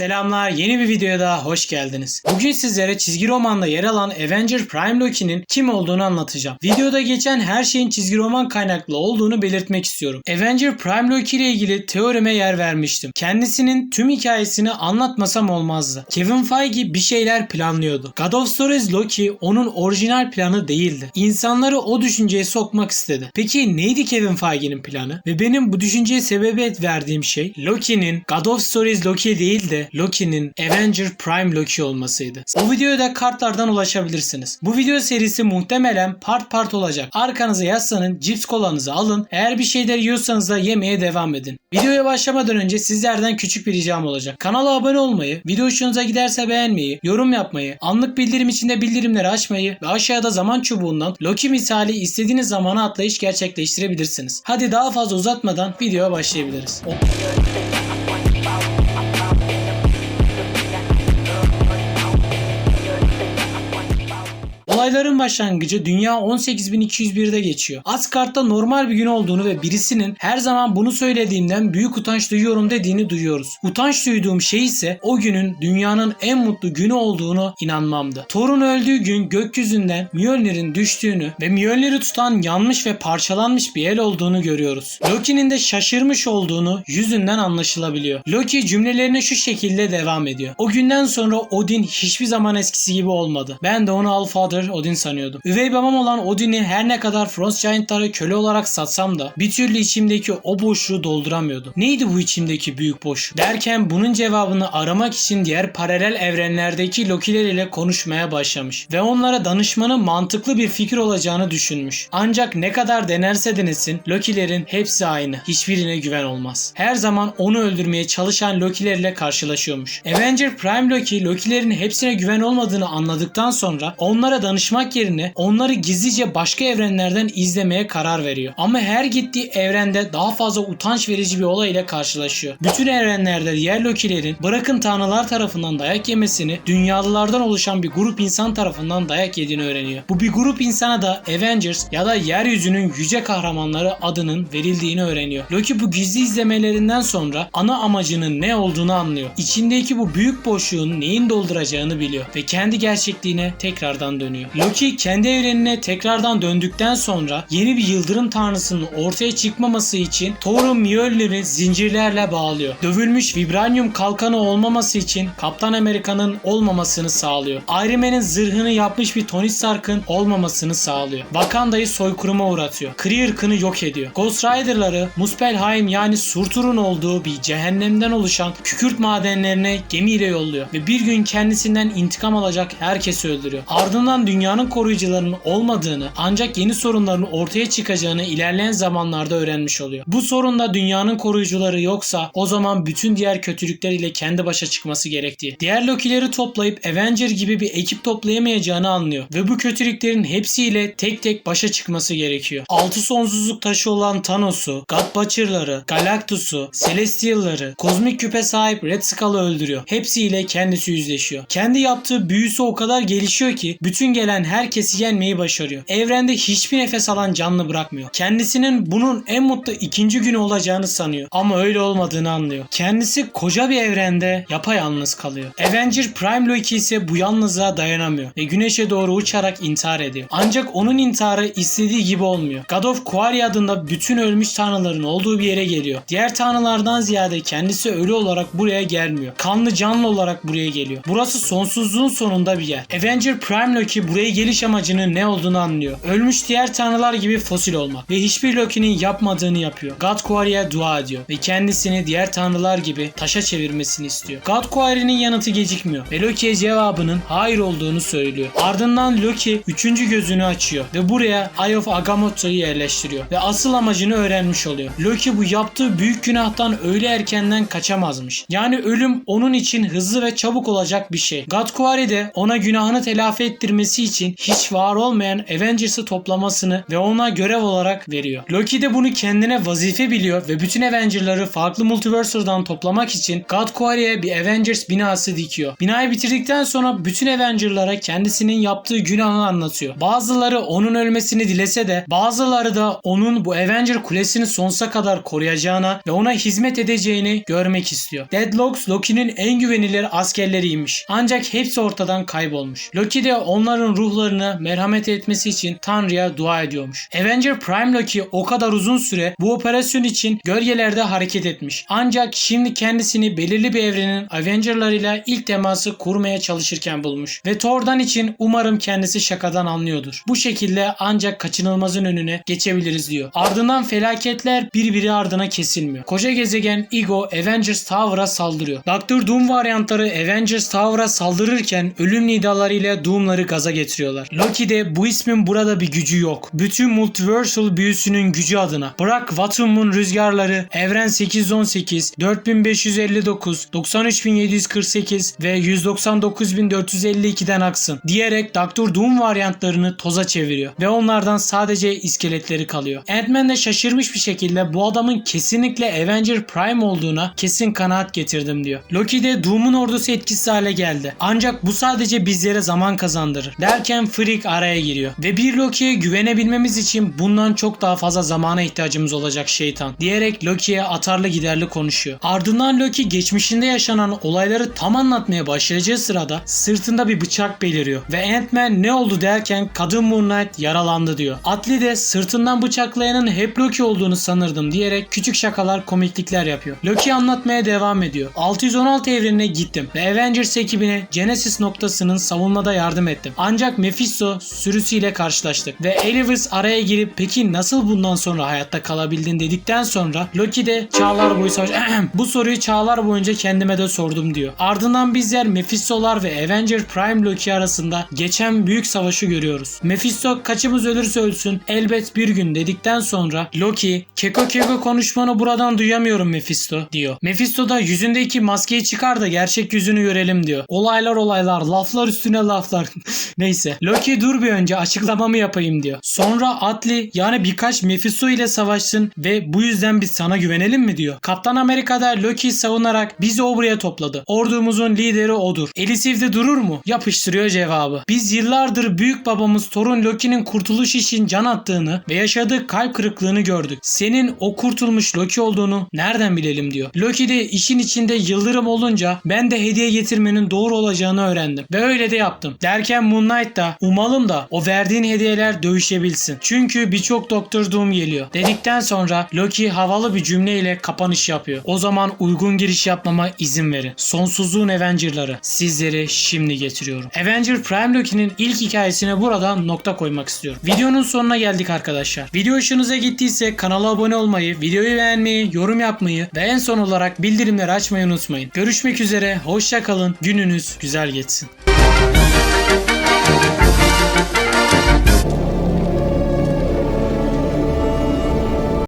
Selamlar, yeni bir videoya daha hoş geldiniz. Bugün sizlere çizgi romanda yer alan Avenger Prime Loki'nin kim olduğunu anlatacağım. Videoda geçen her şeyin çizgi roman kaynaklı olduğunu belirtmek istiyorum. Avenger Prime Loki ile ilgili teorime yer vermiştim. Kendisinin tüm hikayesini anlatmasam olmazdı. Kevin Feige bir şeyler planlıyordu. God of Stories Loki onun orijinal planı değildi. İnsanları o düşünceye sokmak istedi. Peki neydi Kevin Feige'nin planı? Ve benim bu düşünceye sebebiyet verdiğim şey Loki'nin God of Stories Loki değil de Loki'nin Avenger Prime Loki olmasıydı. O videoya da kartlardan ulaşabilirsiniz. Bu video serisi muhtemelen part part olacak. Arkanıza yaslanın, cips kolanızı alın. Eğer bir şeyler yiyorsanız da yemeye devam edin. Videoya başlamadan önce sizlerden küçük bir ricam olacak. Kanala abone olmayı, video hoşunuza giderse beğenmeyi, yorum yapmayı, anlık bildirim içinde bildirimleri açmayı ve aşağıda zaman çubuğundan Loki misali istediğiniz zamana atlayış gerçekleştirebilirsiniz. Hadi daha fazla uzatmadan videoya başlayabiliriz. O- Olayların başlangıcı dünya 18201'de geçiyor. Asgard'da normal bir gün olduğunu ve birisinin her zaman bunu söylediğimden büyük utanç duyuyorum dediğini duyuyoruz. Utanç duyduğum şey ise o günün dünyanın en mutlu günü olduğunu inanmamdı. Thor'un öldüğü gün gökyüzünden Mjolnir'in düştüğünü ve Mjolnir'i tutan yanmış ve parçalanmış bir el olduğunu görüyoruz. Loki'nin de şaşırmış olduğunu yüzünden anlaşılabiliyor. Loki cümlelerine şu şekilde devam ediyor. O günden sonra Odin hiçbir zaman eskisi gibi olmadı. Ben de onu Allfather Odin sanıyordum. Üvey babam olan Odin'i her ne kadar Frost Giant'lara köle olarak satsam da bir türlü içimdeki o boşluğu dolduramıyordum. Neydi bu içimdeki büyük boşluk? Derken bunun cevabını aramak için diğer paralel evrenlerdeki Loki'ler ile konuşmaya başlamış ve onlara danışmanın mantıklı bir fikir olacağını düşünmüş. Ancak ne kadar denerse denesin Loki'lerin hepsi aynı. Hiçbirine güven olmaz. Her zaman onu öldürmeye çalışan Loki'ler ile karşılaşıyormuş. Avenger Prime Loki Loki'lerin hepsine güven olmadığını anladıktan sonra onlara danışmak yerine onları gizlice başka evrenlerden izlemeye karar veriyor. Ama her gittiği evrende daha fazla utanç verici bir olay ile karşılaşıyor. Bütün evrenlerde diğer Loki'lerin bırakın tanrılar tarafından dayak yemesini dünyalılardan oluşan bir grup insan tarafından dayak yediğini öğreniyor. Bu bir grup insana da Avengers ya da yeryüzünün yüce kahramanları adının verildiğini öğreniyor. Loki bu gizli izlemelerinden sonra ana amacının ne olduğunu anlıyor. İçindeki bu büyük boşluğun neyin dolduracağını biliyor ve kendi gerçekliğine tekrardan dönüyor. Loki kendi evrenine tekrardan döndükten sonra yeni bir yıldırım tanrısının ortaya çıkmaması için Thor'un Mjolnir'i zincirlerle bağlıyor. Dövülmüş vibranyum kalkanı olmaması için Kaptan Amerika'nın olmamasını sağlıyor. Iron Man'in zırhını yapmış bir Tony Stark'ın olmamasını sağlıyor. Wakanda'yı soykırıma uğratıyor. Kree ırkını yok ediyor. Ghost Rider'ları Muspelheim yani Surtur'un olduğu bir cehennemden oluşan kükürt madenlerine gemiyle yolluyor ve bir gün kendisinden intikam alacak herkesi öldürüyor. Ardından dünyanın koruyucularının olmadığını ancak yeni sorunların ortaya çıkacağını ilerleyen zamanlarda öğrenmiş oluyor. Bu sorunda dünyanın koruyucuları yoksa o zaman bütün diğer kötülükler ile kendi başa çıkması gerektiği. Diğer Loki'leri toplayıp Avenger gibi bir ekip toplayamayacağını anlıyor ve bu kötülüklerin hepsiyle tek tek başa çıkması gerekiyor. Altı sonsuzluk taşı olan Thanos'u, God Butcher'ları, Galactus'u, Celestial'ları, kozmik küpe sahip Red Skull'ı öldürüyor. Hepsiyle kendisi yüzleşiyor. Kendi yaptığı büyüsü o kadar gelişiyor ki bütün gelen herkesi yenmeyi başarıyor. Evrende hiçbir nefes alan canlı bırakmıyor. Kendisinin bunun en mutlu ikinci günü olacağını sanıyor. Ama öyle olmadığını anlıyor. Kendisi koca bir evrende yapayalnız kalıyor. Avenger Prime Loki ise bu yalnızlığa dayanamıyor ve güneşe doğru uçarak intihar ediyor. Ancak onun intiharı istediği gibi olmuyor. God of Quarry adında bütün ölmüş tanrıların olduğu bir yere geliyor. Diğer tanrılardan ziyade kendisi ölü olarak buraya gelmiyor. Kanlı canlı olarak buraya geliyor. Burası sonsuzluğun sonunda bir yer. Avenger Prime Loki buraya geliş amacının ne olduğunu anlıyor. Ölmüş diğer tanrılar gibi fosil olmak ve hiçbir Loki'nin yapmadığını yapıyor. God Quarry'e dua ediyor ve kendisini diğer tanrılar gibi taşa çevirmesini istiyor. God Quarry'nin yanıtı gecikmiyor ve Loki'ye cevabının hayır olduğunu söylüyor. Ardından Loki üçüncü gözünü açıyor ve buraya Eye of Agamotto'yu yerleştiriyor ve asıl amacını öğrenmiş oluyor. Loki bu yaptığı büyük günahtan öyle erkenden kaçamazmış. Yani ölüm onun için hızlı ve çabuk olacak bir şey. God Quarry de ona günahını telafi ettirmesi için hiç var olmayan Avengers'ı toplamasını ve ona görev olarak veriyor. Loki de bunu kendine vazife biliyor ve bütün Avengers'ları farklı multiverse'dan toplamak için God Quarry'e bir Avengers binası dikiyor. Binayı bitirdikten sonra bütün Avengers'lara kendisinin yaptığı günahı anlatıyor. Bazıları onun ölmesini dilese de bazıları da onun bu Avenger kulesini sonsuza kadar koruyacağına ve ona hizmet edeceğini görmek istiyor. Deadlocks Loki'nin en güvenilir askerleriymiş. Ancak hepsi ortadan kaybolmuş. Loki de onların ruhlarını merhamet etmesi için Tanrı'ya dua ediyormuş. Avenger Prime Loki o kadar uzun süre bu operasyon için gölgelerde hareket etmiş. Ancak şimdi kendisini belirli bir evrenin Avenger'larıyla ilk teması kurmaya çalışırken bulmuş. Ve Thor'dan için umarım kendisi şakadan anlıyordur. Bu şekilde ancak kaçınılmazın önüne geçebiliriz diyor. Ardından felaketler birbiri ardına kesilmiyor. Koca gezegen Ego Avengers Tower'a saldırıyor. Doctor Doom varyantları Avengers Tower'a saldırırken ölüm nidalarıyla Doom'ları gaza getiriyorlar. Loki de bu ismin burada bir gücü yok. Bütün multiversal büyüsünün gücü adına. Bırak Vatum'un rüzgarları, Evren 818, 4559, 93748 ve 199452'den aksın diyerek Doctor Doom varyantlarını toza çeviriyor ve onlardan sadece iskeletleri kalıyor. Ant-Man de şaşırmış bir şekilde bu adamın kesinlikle Avenger Prime olduğuna kesin kanaat getirdim diyor. Loki de Doom'un ordusu etkisiz hale geldi. Ancak bu sadece bizlere zaman kazandırır. Derken Freak araya giriyor. Ve bir Loki'ye güvenebilmemiz için bundan çok daha fazla zamana ihtiyacımız olacak şeytan. Diyerek Loki'ye atarlı giderli konuşuyor. Ardından Loki geçmişinde yaşanan olayları tam anlatmaya başlayacağı sırada sırtında bir bıçak beliriyor. Ve Ant-Man ne oldu derken kadın Moon Knight yaralandı diyor. Atli de sırtından bıçaklayanın hep Loki olduğunu sanırdım diyerek küçük şakalar komiklikler yapıyor. Loki anlatmaya devam ediyor. 616 evrenine gittim ve Avengers ekibine Genesis noktasının savunmada yardım ettim. Ancak Mephisto sürüsüyle karşılaştık ve Elivers araya girip peki nasıl bundan sonra hayatta kalabildin dedikten sonra Loki de çağlar boyu savaş bu soruyu çağlar boyunca kendime de sordum diyor. Ardından bizler Mephisto'lar ve Avenger Prime Loki arasında geçen büyük savaşı görüyoruz. Mephisto kaçımız ölürse ölsün elbet bir gün dedikten sonra Loki keko keko konuşmanı buradan duyamıyorum Mephisto diyor. Mephisto da yüzündeki maskeyi çıkar da gerçek yüzünü görelim diyor. Olaylar olaylar laflar üstüne laflar. Neyse Loki dur bir önce açıklamamı yapayım diyor. Sonra Atli yani birkaç Mephisto ile savaşsın ve bu yüzden biz sana güvenelim mi diyor. Kaptan Amerika'da Loki savunarak bizi o buraya topladı. Ordumuzun lideri odur. Elisiv'de durur mu? Yapıştırıyor cevabı. Biz yıllardır büyük babamız torun Loki'nin kurtuluş için can attığını ve yaşadığı kalp kırıklığını gördük. Senin o kurtulmuş Loki olduğunu nereden bilelim diyor. Loki de işin içinde yıldırım olunca ben de hediye getirmenin doğru olacağını öğrendim. Ve öyle de yaptım. Derken Moon da umalım da o verdiğin hediyeler dövüşebilsin. Çünkü birçok Doktor Doom geliyor. Dedikten sonra Loki havalı bir cümleyle kapanış yapıyor. O zaman uygun giriş yapmama izin verin. Sonsuzluğun Avenger'ları sizleri şimdi getiriyorum. Avenger Prime Loki'nin ilk hikayesine buradan nokta koymak istiyorum. Videonun sonuna geldik arkadaşlar. Video hoşunuza gittiyse kanala abone olmayı, videoyu beğenmeyi, yorum yapmayı ve en son olarak bildirimleri açmayı unutmayın. Görüşmek üzere, hoşça kalın, gününüz güzel geçsin.